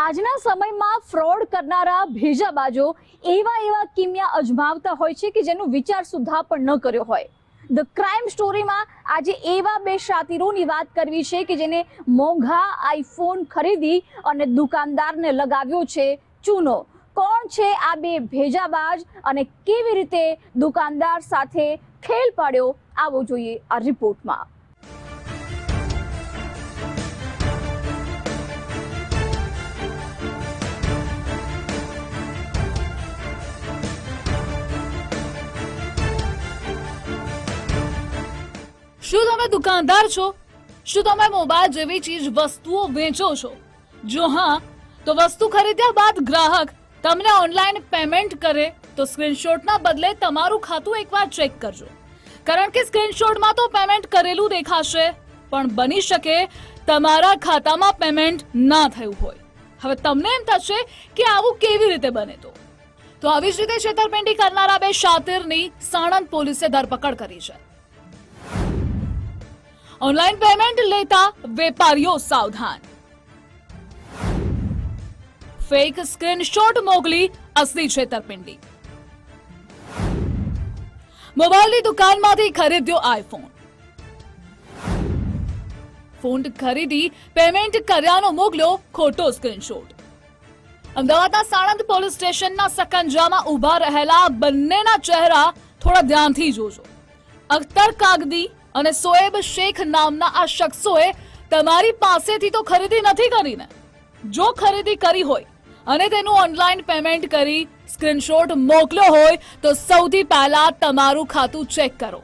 આજના સમયમાં ફ્રોડ કરનારા ભેજાબાજો એવા એવા કિમિયા અજમાવતા હોય છે કે જેનો વિચાર સુદ્ધા પણ ન કર્યો હોય. ધ ક્રાઇમ સ્ટોરીમાં આજે એવા બે શાતિરોની વાત કરવી છે કે જેને મોંઘા આઈફોન ખરીદી અને દુકાનદારને લગાવ્યો છે ચૂનો. કોણ છે આ બે ભેજાબાજ અને કેવી રીતે દુકાનદાર સાથે ખેલ પાડ્યો, આવો જોઈએ આ રિપોર્ટમાં. તમે દુકાનદાર છો? શું તમે મોબાઈલ જેવી ચીજ વસ્તુઓ વેચો છો? જો હા, તો વસ્તુ ખરીદ્યા બાદ ગ્રાહક તમને ઓનલાઈન પેમેન્ટ કરે તો સ્ક્રીનશોટના બદલે તમારું ખાતું એકવાર ચેક કરજો. કારણ કે સ્ક્રીનશોટમાં તો પેમેન્ટ કરેલું દેખાશે, પણ બની શકે તમારા ખાતામાં પેમેન્ટ ના થયું હોય. હવે તમને એમ થશે કે આવું કેવી રીતે બને તો? તો આવી જ રીતે છેતરપિંડી કરનારા બે શાતિરની સાણંદ પોલીસે ધરપકડ કરી છે. ઓનલાઈન પેમેન્ટ લેતા વેપારીઓ સાવધાન ફેક સ્ક્રીનશોટ મોકલી અસલી છેતરપિંડી મોબાઈલની દુકાનમાંથી ખરીદ્યો આઈફોન ફોન ખરીદી પેમેન્ટ કર્યાનો મોકલ્યો ખોટો સ્ક્રીનશોટ અમદાવાદના સાણંદ પોલીસ સ્ટેશનના સકંજામાં ઊભા રહેલા બંનેના ચહેરા થોડા ધ્યાનથી જોજો અખ્તર કાગદી અને સોએબ શેખ નામના આ શખ્સોએ તમારી પાસેથી તો ખરીદી નથી કરીને. જો ખરીદી કરી હોય અને તેનું ઓનલાઈન પેમેન્ટ કરી સ્ક્રીનશોટ મોકલ્યો હોય, તો સૌથી પહેલા તમારું ખાતું ચેક કરો.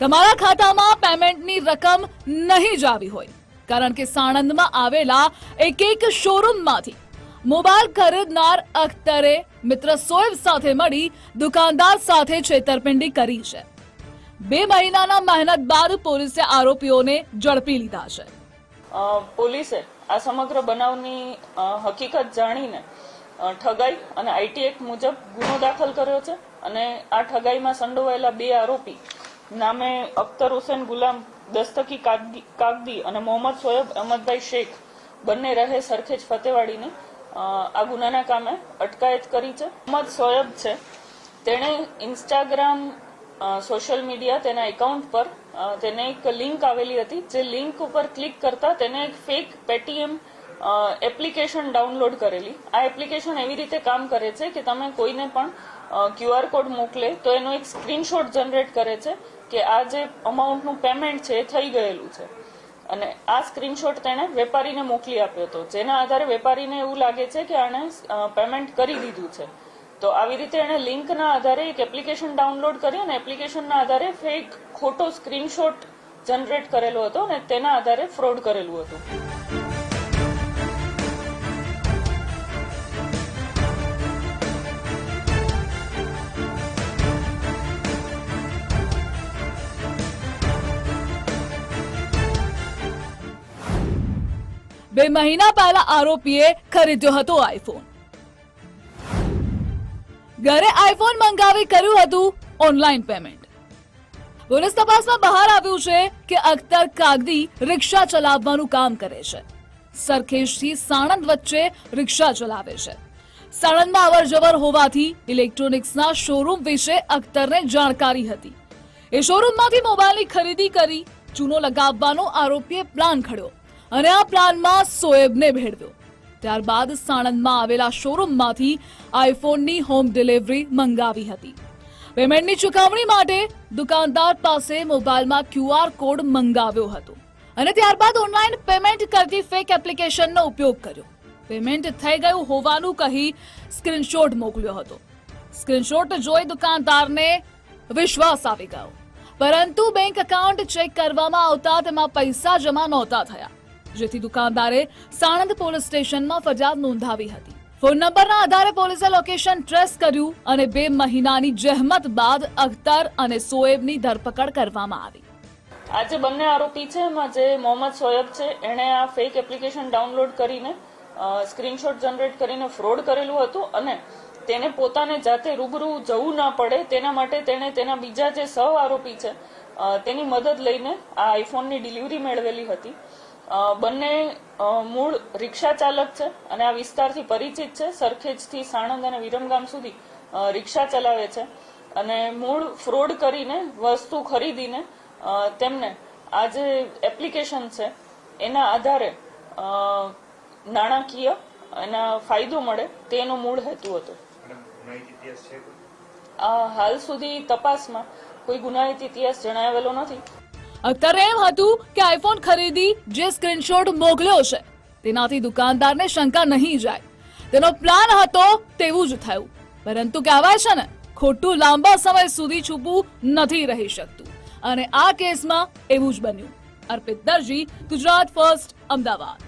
તમારા ખાતામાં પેમેન્ટની રકમ નહીં જ આવી હોય, કારણ કે સાણંદમાં આવેલા એક એક શોરૂમમાંથી મોબાઈલ ખરીદનાર અખ્તરે મિત્ર સોએબ સાથે મળી દુકાનદાર સાથે છેતરપિંડી કરી છે. બે મહિનાના મહેનત બાદ પોલીસે આરોપીઓને ઝડપી લીધા છે. પોલીસે આ સમગ્ર બનાવની હકીકત જાણીને ઠગાઈ અને આઈટી એક્ટ મુજબ ગુનો દાખલ કર્યો છે અને આ ઠગાઈમાં સંડોવાયેલા બે આરોપી નામે અખ્તર હુસેન ગુલામ, દસ્તકી કાગદી અને મોહમ્મદ સોયબ અહમદભાઈ શેખ બંને રહે સરખેજ ફતેવાડીની આ ગુનાના કામે અટકાયત કરી છે. મોહમ્મદ સોયબ છે. તેણે ઇન્સ્ટાગ્રામ સોશિયલ મીડિયા તેના એકાઉન્ટ પર તેને એક લિંક આવેલી હતી. જે લિંક ઉપર ક્લિક કરતા તેને એક ફેક પેટીએમ એપ્લિકેશન ડાઉનલોડ કરેલી. આ એપ્લિકેશન એવી રીતે કામ કરે છે કે તમે કોઈને પણ ક્યુઆર કોડ મોકલે તો એનો એક સ્ક્રીનશોટ જનરેટ કરે છે કે આ જે અમાઉન્ટનું પેમેન્ટ છે એ થઈ ગયેલું છે. અને આ સ્ક્રીનશોટ તેણે વેપારીને મોકલી આપ્યો હતો. જેના આધારે વેપારીને એવું લાગે છે કે આણે પેમેન્ટ કરી દીધું છે. તો આવી રીતે એણે લિંકના આધારે એક એપ્લિકેશન ડાઉનલોડ કરી અને એપ્લિકેશનના આધારે ફેક ખોટો સ્ક્રીનશોટ જનરેટ કરેલો હતો અને તેના આધારે ફ્રોડ કરેલું હતું. બે મહિના પહેલા આરોપીએ ખરીદ્યો હતો આઈફોન ઘરે આઈફોન મંગાવી કર્યું હતું ઓનલાઈન પેમેન્ટ પોલીસ તપાસમાં બહાર આવ્યું છે કે અખ્તર કાગદી રિક્ષા ચલાવવાનું કામ કરે છે. સરખેજથી સાણંદ વચ્ચે રિક્ષા ચલાવે છે. સાણંદમાં અવર જવર હોવાથી ઇલેક્ટ્રોનિક્સના શોરૂમ વિશે અખ્તરને જાણકારી હતી. એ શોરૂમમાંથી મોબાઈલની ખરીદી કરી ચૂનો લગાવવાનો આરોપીએ પ્લાન ઘડ્યો અને આ પ્લાનમાં સોએબને ભેળવ્યો. ત્યારબાદ સાણંદમાં આવેલા શોરૂમમાંથી આઈફોનની હોમ ડિલિવરી મંગાવી હતી. પેમેન્ટની ચુકવણી માટે દુકાનદાર પાસે મોબાઈલમાં ક્યુઆર કોડ મંગાવ્યો હતો અને ત્યારબાદ ઓનલાઈન પેમેન્ટ કરતી ફેક એપ્લિકેશનનો ઉપયોગ કર્યો. પેમેન્ટ થઈ ગયું હોવાનું કહી સ્ક્રીનશોટ મોકલ્યો હતો. સ્ક્રીનશોટ જોઈ દુકાનદારને વિશ્વાસ આવી ગયો. પરંતુ બેંક એકાઉન્ટ ચેક કરવામાં આવતા તેમાં પૈસા જમા નહોતા થયા. જેથી દુકાનદારે સાણંદ પોલીસ સ્ટેશનમાં ફરિયાદ નોંધાવી હતી. ફોન નંબરના આધારે પોલીસે લોકેશન ટ્રેસ કર્યું અને બે મહિનાની જહેમત બાદ અખ્તર અને સોએબની ધરપકડ કરવામાં આવી. આ જે બંને આરોપી છે, એમાં જે મોહમ્મદ સોયબ છે, એણે આ ફેક એપ્લિકેશન ડાઉનલોડ કરીને સ્ક્રીનશોટ જનરેટ કરીને ફ્રોડ કરેલું હતું અને તેને પોતાને જાતે રૂબરૂ જવું ના પડે, તેના માટે તેણે તેના બીજા જે સહ આરોપી છે તેની મદદ લઈને આ આઈફોનની ડિલિવરી મેળવેલી હતી. બંને મૂળ રિક્ષા ચાલક છે અને આ વિસ્તારથી પરિચિત છે. સરખેજથી સાણંદ અને વિરમગામ સુધી રિક્ષા ચલાવે છે. અને મૂળ ફ્રોડ કરીને વસ્તુ ખરીદીને તેમને આ જે એપ્લિકેશન છે એના આધારે નાણાકીય એના ફાયદો મળે તેનો મૂળ હેતુ હતો. હાલ સુધી તપાસમાં કોઈ ગુનાહિત ઇતિહાસ જણાવેલો નથી. અત્યારે એમ હતું કે આઈફોન ખરીદી જે સ્ક્રીનશોટ મોકલ્યો છે. તેનાથી દુકાનદારને શંકા નહીં જાય. તેનો પ્લાન હતો તેવું જ થયું. પરંતુ કહેવાય છે ને, ખોટું લાંબા સમય સુધી છૂપવું નથી રહી શકતું. અને આ કેસમાં એવું જ બન્યું. અર્પિત દરજી, ગુજરાત ફર્સ્ટ, અમદાવાદ.